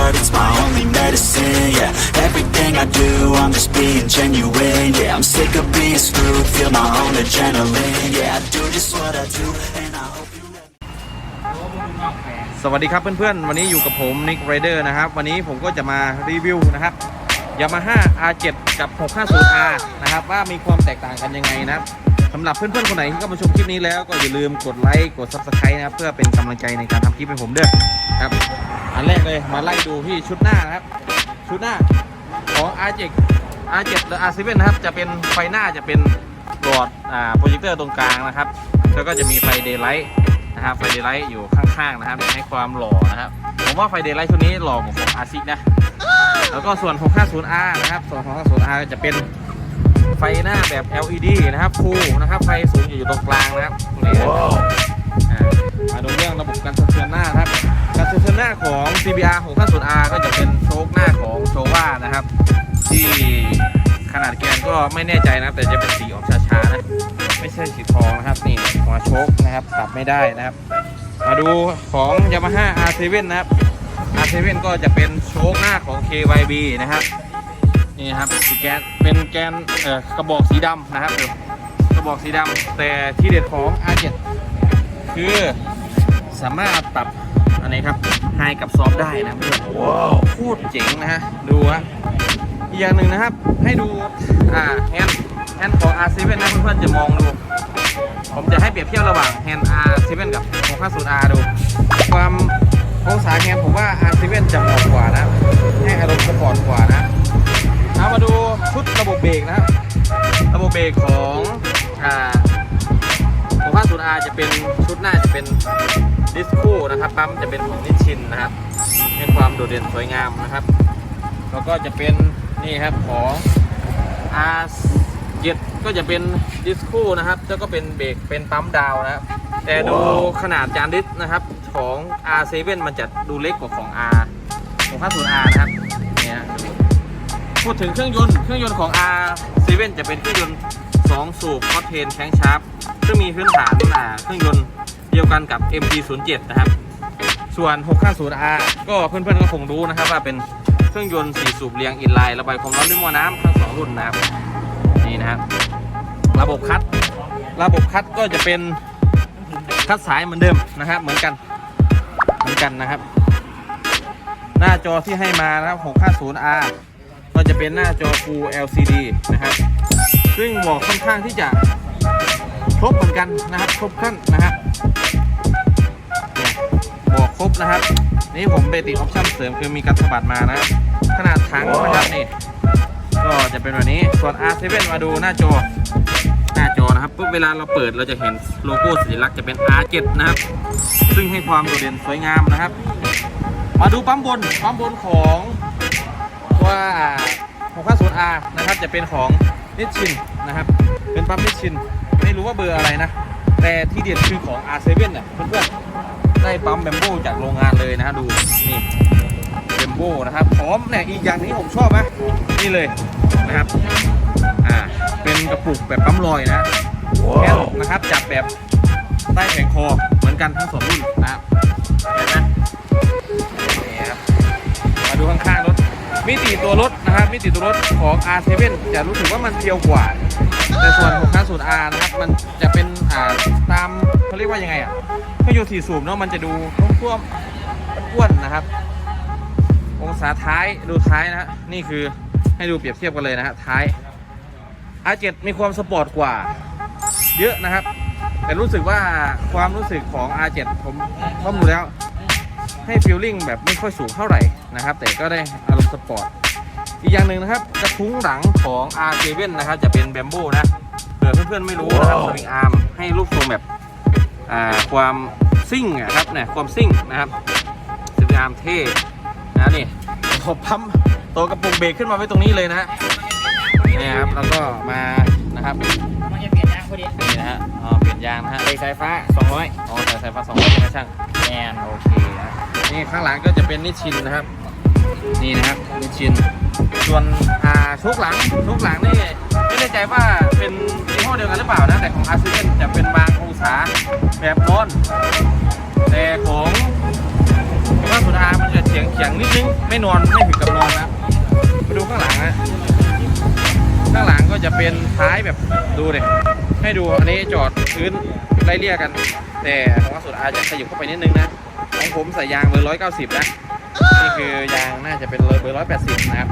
heart, it's my only medicine. Yeah, everything I do, I'm just being genuine. Yeah, I'm sick of being screwed, feel my own adrenaline. Yeah, I do just what I do, and I hope you สวัสดีครับเพื่อนๆ วันนี้อยู่กับผมนิกไรเดอร์นะครับ วันนี้ผมก็จะมารีวิวนะครับ Yamaha R7 กับ 650R นะครับ ว่ามีความแตกต่างกันยังไงนะครับ สำหรับเพื่อนๆคนไหนที่เข้ามาชมคลิปนี้แล้วก็อย่าลืมกดไลค์กด Subscribe นะครับ เพื่อเป็นกำลังใจในการทำคลิปให้ผมด้วยครับอันแรกเลยมาไล่ดูที่ชุดหน้านะครับ ชุดหน้าของ R7 R7 หรือ R7 นะครับ จะเป็นไฟหน้าจะเป็นหลอดอ่าโปรเจคเตอร์ตรงกลางนะครับ แล้วก็จะมีไฟเดย์ไลท์นะครับไฟเดย์ไลท์อยู่ข้างๆนะครับให้ความหล่อนะครับผมว่าไฟเดย์ไลท์ชุดนี้หล่อกว่าของ R6 นะแล้วก็ส่วน 650R นะครับส่วน 650R จะเป็น ไฟหน้าแบบ LED นะครับฟูนะครับไฟสูงอยู่ตรงกลางนะครับตรงนี้นะครับอ่ามาดูเรื่องระบบการสะเทือนหน้านะครับการสะเทือนหน้าของ CBR 650R ก็จะเป็นโชคหน้าของโชว่านะครับ ที่ขนาดแกนก็ไม่แน่ใจนะครับแต่จะเป็นสีออกช้าๆนะไม่ใช่สีทองนะครับนี่หัวโชคนะครับปรับไม่ได้นะครับ มาดูของ Yamaha R7 นะครับ R7 ก็จะเป็นโชคหน้าของ KYB นะครับ นี่ครับสีแกนเป็นแกนเอ่อกระบอกสีดำนะครับเดี๋ยวกระบอกสีดำแต่ที่เด็ดของ R7 คือสามารถปรับอันนี้ครับไฮกับซอฟได้นะเพื่อนว้าวพูดเจ๋งนะฮะดูฮะอีกอย่างหนึ่งนะครับให้ดูอ่าแฮนด์แฮนด์ของ R7 นะเพื่อนๆจะมองดู ผมจะให้เปรียบเทียบระหว่างแฮนด์ R7 กับ 650R ดู ความองศาแฮนด์ผมว่า R7 จะเหมาะกว่านะให้อารมณ์ ระบบเบรกของอ่า 650R จะเป็นชุดหน้าจะเป็นดิสโก้นะครับปั๊มจะเป็นของนิชินนะครับให้ความโดดเด่นสวยงามนะครับ แล้วก็จะเป็นนี่ครับของ R 7ก็จะเป็นดิสโก้นะครับแล้วก็เป็นเบรกเป็นปั๊มดาวนะครับแต่ดูขนาดจานดิสนะครับของ R7 มันจะดูเล็กกว่าของ R ของ 50R นะครับเนี่ย พูดถึงเครื่องยนต์เครื่องยนต์ของ R7 จะเป็นเครื่องยนต์ 2 สูบคอเทนแข้งชาร์ปซึ่งมีพื้นฐานอ่าเครื่องยนต์เดียวกันกับ MG07 นะครับ ส่วน 650R ก็เพื่อนๆก็คงรู้นะครับว่าเป็นเครื่องยนต์ 4 สูบเรียงอินไลน์ระบายความร้อนด้วยหม้อน้ำทั้งสองรุ่นนะครับนี่นะครับ ระบบคัดระบบคัดก็จะเป็นคัดสายเหมือนเดิมนะครับ เหมือนกันเหมือนกันนะครับ หน้าจอที่ให้มานะครับ 650R ก็จะเป็นหน้าจอ Full LCD นะครับ ซึ่งบอกค่อนข้างที่จะครบเหมือนกันนะครับครบขั้นนะครับเนี่ยบอกครบนะครับ นี่ผมไปติดออปชั่นเสริมคือมีการสะบัดมานะขนาดถังนะครับนี่ก็จะเป็นแบบนี้ส่วน R7 มาดูหน้าจอหน้าจอนะครับปุ๊บเวลาเราเปิดเราจะเห็นโลโก้สัญลักษณ์จะเป็น R7 นะครับ ซึ่งให้ความโดดเด่นสวยงามนะครับ มาดูปั๊มบนปั๊มบนของ 650R นะครับจะเป็นของนิชชินนะครับ เป็นปั๊มนิชชิน ไม่รู้ว่าเบอร์อะไรนะ แต่ที่เด็ดคือของ R7 เนี่ยเพื่อนๆได้ปั๊มแบมโบจากโรงงานเลยนะฮะดูนี่เบมโบนะครับพร้อมเนี่ยอีกอย่างที่ผมชอบนะนี่เลยนะครับอ่าเป็นกระปุกแบบปั๊มลอยนะแค่นะครับจับแบบใต้แผงคอเหมือนกันทั้งสองรุ่นนะครับเห็นไหมนี่ครับมาดูข้างๆรถ มิติตัวรถนะครับมิติตัวรถของ R7 จะรู้สึกว่ามันเพียวกว่า แต่ส่วน 650R นะครับมันจะเป็นอ่าตามเขาเรียกว่ายังไงอะเครื่องยนต์สี่สูบเนาะมันจะดูท่วมๆอ้วนนะครับ องศาท้ายดูท้ายนะฮะนี่คือให้ดูเปรียบเทียบกันเลยนะฮะท้าย R7 มีความสปอร์ตกว่า เยอะนะครับ แต่รู้สึกว่าความรู้สึกของ R7 ผมข้อมูลแล้ว ให้ฟีลลิ่งแบบไม่ค่อยสูงเท่าไหร่นะครับ แต่ก็ได้อารมณ์สปอร์ต อีกอย่างหนึ่งนะครับกระทุ้งหลังของ R7 นะครับ จะเป็นแบมโบนะเผื่อเพื่อนๆไม่รู้นะครับสวิงอาร์มให้รูปทรงแบบอ่าความซิ่งอะครับเนี่ยความซิ่งนะครับสวิงอาร์มเท่นะนี่ขอปั๊มตัวกระปุกเบรกขึ้นมาไว้ตรงนี้เลยนะฮะนี่ครับแล้วก็มานะครับ พอดีนี่นะฮะอ๋อเปลี่ยนยางนะฮะใส่สายฟ้า 200อ๋อใส่สายฟ้าสองร้อยใช่ไหมช่างแมนโอเคนะนี่ข้างหลังก็จะเป็นนิชชินนะครับ นี่นะครับนิชชิน ส่วนอ่าชุกหลังชุกหลังนี่ไม่แน่ใจว่าเป็นยี่ห้อเดียวกันหรือเปล่านะแต่ของอาร์เซนจะเป็นบางองศาแบบโน้นแต่ของว่าสุดอามันจะเฉียงเฉียงนิดนึงไม่นอนไม่ถึงกับนอนนะไปดูข้างหลังนะข้างหลังก็จะเป็นท้ายแบบดูเลย ให้ดูอันนี้จอดพื้นไล่เลี่ยกัน แต่ของว่าสุดอาจะขยับเข้าไปนิดนึงนะ ของผมใส่ยางเบอร์ร้อยเก้าสิบนะนี่คือยางน่าจะเป็นเบอร์ร้อยแปดสิบนะครับ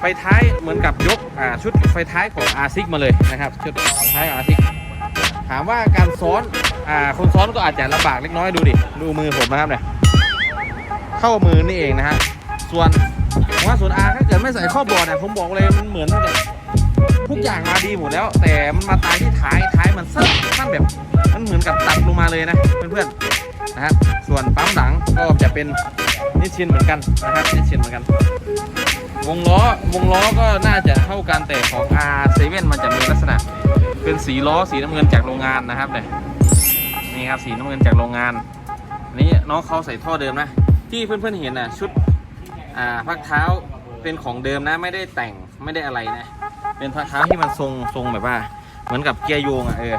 ไฟท้ายเหมือนกับยกชุดไฟท้ายของ r ซิกมาเลยนะครับชุดไฟท้ายของ r ซิกถามว่าการซ้อนอคนซ้อนก็อาจจะลำบากเล็กน้อยดูดิดูมือผมนะครับเนี่ยเข้ามือนี่เองนะฮะส่วนผมว่าส่วน R ถ้าเกิดไม่ใส่ข้อบอร์ดเนี่ยผมบอกเลยมันเหมือนกับ ทุกอย่างมาดีหมดแล้ว แต่มันมาตายที่ท้ายท้ายมันสั้นสั้นแบบมันเหมือนกับตัดลงมาเลยนะเพื่อนๆนะครับส่วนปั๊มหลังก็จะเป็นนิชชินเหมือนกันนะครับนิชชินเหมือนกัน วงล้อวงล้อก็น่าจะเท่ากันแต่ของ R7 มันจะมีลักษณะ เป็นสีล้อสีน้ำเงินจากโรงงานนะครับเนี่ยนี่ครับสีน้ำเงินจากโรงงานอันนี้น้องเขาใส่ท่อเดิมนะที่เพื่อนๆเห็นนะชุดอ่าพักเท้าเป็นของเดิมนะไม่ได้แต่งไม่ได้อะไรนะ เป็นพักเท้าที่มันทรงทรงแบบว่า เหมือนกับเกียร์โยงอะเออ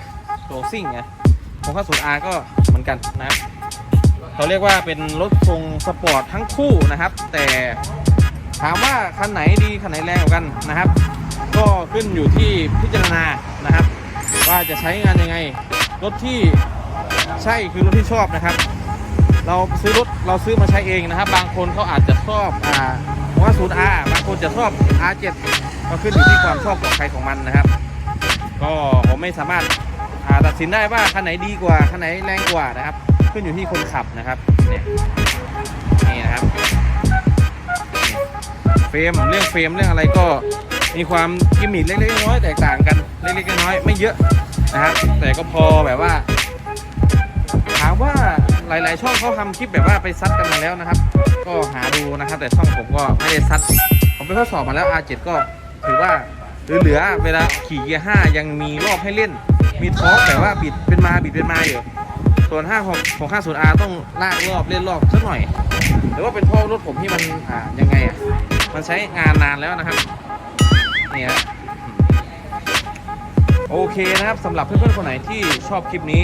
โรซิ่งไงของข้าสูตร R ก็เหมือนกันนะครับเขาเรียกว่าเป็นรถทรงสปอร์ตทั้งคู่นะครับ แต่ถามว่าคันไหนดีคันไหนแรงกว่ากันนะครับ ก็ขึ้นอยู่ที่พิจารณานะครับ ว่าจะใช้งานยังไง รถที่ใช่คือรถที่ชอบนะครับ เราซื้อรถเราซื้อมาใช้เองนะครับ บางคนเขาอาจจะชอบอ่าว่าศูนย์ R บางคนจะชอบ R7 ก็ขึ้นอยู่ที่ความชอบของใครของมันนะครับ ก็ผมไม่สามารถาตัดสินได้ว่าคันไหนดีกว่าคันไหนแรงกว่านะครับ ขึ้นอยู่ที่คนขับนะครับเนี่ยนี่นะครับเฟรมเรื่องเฟรมเรื่องอะไรก็มีความกิมมิคเล็กๆน้อยๆแตกต่างกันเล็กๆน้อยๆไม่เยอะนะครับแต่ก็พอแบบว่า ถามว่าหลายๆช่องเขาทำคลิปแบบว่าไปซัดกันมาแล้วนะครับ ก็หาดูนะครับ แต่ช่องผมก็ไม่ได้ซัด ผมไปทดสอบมาแล้ว R7 ก็ ถือว่าเหลือๆเวลาขี่เกียร์5ยังมีรอบให้เล่น มีทอกแต่ว่าบิดเป็นมาบิดเป็นมาอยู่ส่วน5ของของ50 R ต้องลากรอบเล่นรอบสักหน่อยหรือว่าเป็นเพราะรถผมที่มันอ่ายังไงอะมันใช้งานนานแล้วนะครับนี่ฮะโอเคนะครับสำหรับเพื่อนๆคนไหนที่ชอบคลิปนี้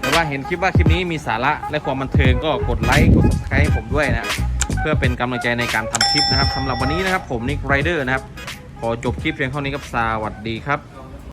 หรือว่าเห็นคลิปว่าคลิปนี้มีสาระและความบันเทิงก็กดไลค์กด subscribe ให้ผมด้วยนะ เพื่อเป็นกำลังใจในการทำคลิปนะครับสำหรับวันนี้นะครับผมนิกไรเดอร์นะครับ ขอจบคลิปเพียงเท่านี้ครับสวัสดีครับ